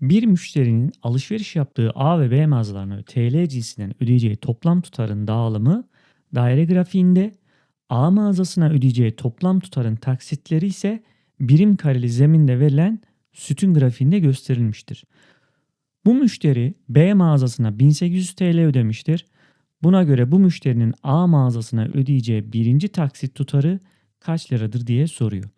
Bir müşterinin alışveriş yaptığı A ve B mağazalarına TL cinsinden ödeyeceği toplam tutarın dağılımı daire grafiğinde, A mağazasına ödeyeceği toplam tutarın taksitleri ise birim kareli zeminde verilen sütun grafiğinde gösterilmiştir. Bu müşteri B mağazasına 1800 TL ödemiştir. Buna göre bu müşterinin A mağazasına ödeyeceği birinci taksit tutarı kaç liradır diye soruyor.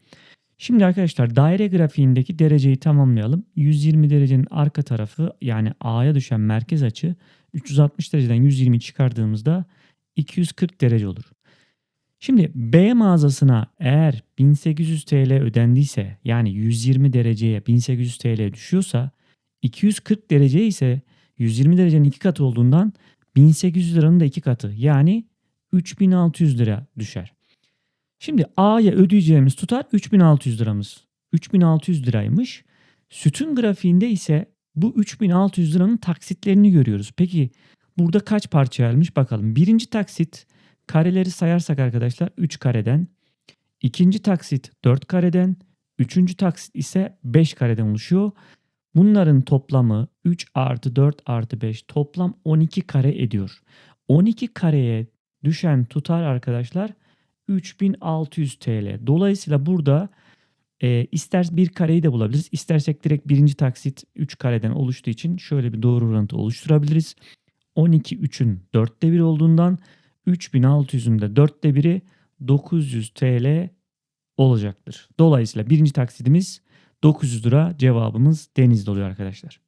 Şimdi arkadaşlar daire grafiğindeki dereceyi tamamlayalım. 120 derecenin arka tarafı yani A'ya düşen merkez açı 360 dereceden 120 çıkardığımızda 240 derece olur. Şimdi B mağazasına eğer 1800 TL ödendiyse yani 120 dereceye 1800 TL düşüyorsa 240 derece ise 120 derecenin iki katı olduğundan 1800 liranın da iki katı yani 3600 lira düşer. Şimdi A'ya ödeyeceğimiz tutar 3600 liramız. 3600 liraymış. Sütun grafiğinde ise bu 3600 liranın taksitlerini görüyoruz. Peki burada kaç parça ayrılmış bakalım. Birinci taksit kareleri sayarsak arkadaşlar 3 kareden. İkinci taksit 4 kareden. Üçüncü taksit ise 5 kareden oluşuyor. Bunların toplamı 3 artı 4 artı 5 toplam 12 kare ediyor. 12 kareye düşen tutar arkadaşlar 3600 TL. Dolayısıyla burada e, ister bir kareyi de bulabiliriz. İstersek direkt birinci taksit 3 kareden oluştuğu için şöyle bir doğru orantı oluşturabiliriz. 12 3'ün 4'te 1 olduğundan 3600'ün de 4'te 1'i 900 TL olacaktır. Dolayısıyla birinci taksidimiz 900 lira cevabımız denizde oluyor arkadaşlar.